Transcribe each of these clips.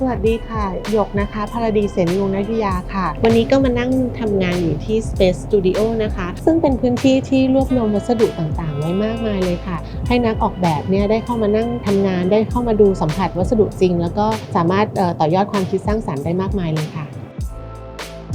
สวัสดีค่ะหยกนะคะพาราดีเสนีวงนัทยาค่ะ วันนี้ก็มานั่งทำงานอยู่ที่ Space Studio นะคะ ซึ่งเป็นพื้นที่ที่รวบรวมวัสดุต่างๆ ไว้มากมายเลยค่ะ ให้นักออกแบบเนี่ยได้เข้ามานั่งทำงาน ได้เข้ามาดูสัมผัสวัสดุจริง แล้วก็สามารถต่อยอดความคิดสร้างสรรค์ได้มากมายเลยค่ะ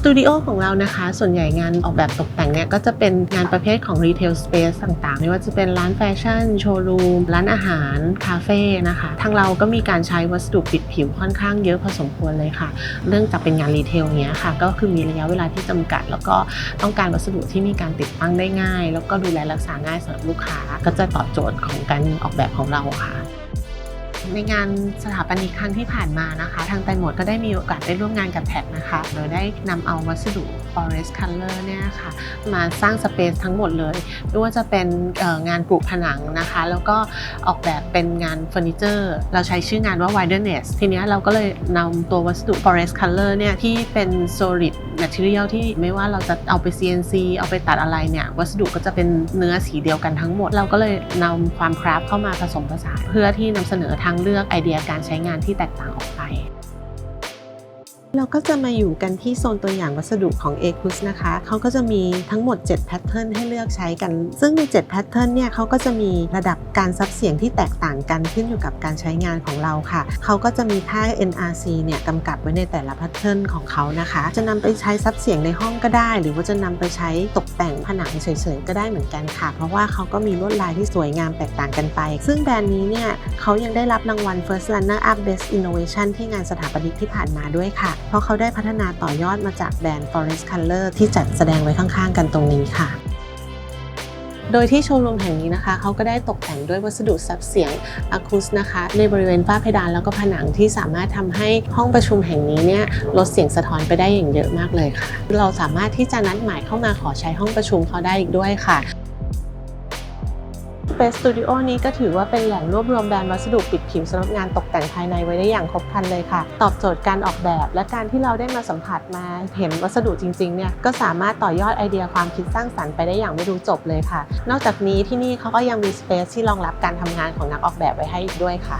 ตูดิโอของเรานะคะ ส่วนใหญ่งานออกแบบตกแต่งเนี่ยก็จะเป็นงานประเภทของรีเทลสเปซต่างๆ ไม่ว่าจะเป็นร้านแฟชั่น โชว์รูม ร้านอาหาร คาเฟ่นะคะ ทางเราก็มีการใช้วัสดุปิดผิวค่อนข้างเยอะพอสมควรเลยค่ะ เรื่องจากเป็นงานรีเทลเนี้ยค่ะ ก็คือมีระยะเวลาที่จำกัด แล้วก็ต้องการวัสดุที่มีการติดตั้งได้ง่าย แล้วก็ดูแลรักษาง่ายสำหรับลูกค้า ก็จะตอบโจทย์ของการออกแบบของเราค่ะ ในงานสถาปนิกครั้งที่ผ่านมานะคะ ทางไตหมดก็ได้มีโอกาสได้ร่วมงานกับแพทนะคะ โดยได้นำเอาวัสดุ forest color เนี่ยค่ะ มาสร้างสเปซทั้งหมดเลยไม่ว่าจะเป็นงานปลูกผนังนะคะ แล้วก็ออกแบบเป็นงานเฟอร์นิเจอร์ เราใช้ชื่องานว่า wilderness ทีนี้เราก็เลยนำตัววัสดุ forest color เนี่ยที่เป็น solid material ที่ไม่ว่าเราจะเอาไป CNC เอาไปตัดอะไรเนี่ย วัสดุก็จะเป็นเนื้อสีเดียวกันทั้งหมด เราก็เลยนำความคราฟเข้ามาผสมผสานเพื่อที่นำเสนอทางเลือกไอเดียการใช้งานที่แตกต่างออกไป เราก็จะมาอยู่กันที่โซนตัวอย่างวัสดุของ a c u s นะคะ เขาก็จะมีทั้งหมด 7 แพทเทิร์นให้เลือกใช้กัน ซึ่งใน 7 แพทเทิร์นเนี่ยเขาก็จะมีระดับการซับเสียงที่แตกต่างกันขึ้นอยู่กับการใช้งานของเราค่ะ เขาก็จะมีค่า NRC เนี่ยกำกับไว้ในแต่ละแพทเทิร์นของเขานะคะ จะนำไปใช้ซับเสียงในห้องก็ได้ หรือว่าจะนำไปใช้ตกแต่งผนังเฉยๆก็ได้เหมือนกันค่ะ เพราะว่าเขาก็มีลวดลายที่สวยงามแตกต่างกันไป ซึ่งแบรนด์นี้เนี่ย เขายังได้รับรางวัล First Runner Up Best Innovation ที่งานสถาปนิกที่ผ่านมาด้วยค่ะ เพราะเขาได้พัฒนาต่อยอดมาจากแบรนด์ Forest Color ที่จัดแสดงไว้ข้างๆ กันตรงนี้ค่ะโดยที่โชว์รูมแห่งนี้นะคะ เขาก็ได้ตกแต่งด้วยวัสดุซับเสียงอะคูสนะคะ ในบริเวณฝ้าเพดานแล้วก็ผนังที่สามารถทำให้ห้องประชุมแห่งนี้เนี่ยลดเสียงสะท้อนไปได้อย่างเยอะมากเลยค่ะ เราสามารถที่จะนัดหมายเข้ามาขอใช้ห้องประชุมเขาได้อีกด้วยค่ะ Space Studio นี้ก็ถือว่าเป็นแหล่งรวบรวมแบรนด์วัสดุปิดผิวสำหรับงานตกแต่งภายในไว้ได้อย่างครบครันเลยค่ะ ตอบโจทย์การออกแบบ และการที่เราได้มาสัมผัสมาเห็นวัสดุจริงๆเนี่ยก็สามารถต่อยอดไอเดียความคิดสร้างสรรค์ไปได้อย่างไม่รู้จบเลยค่ะ นอกจากนี้ที่นี่เขาก็ยังมี Space ที่รองรับการทำงานของนักออกแบบไว้ให้อีกด้วยค่ะ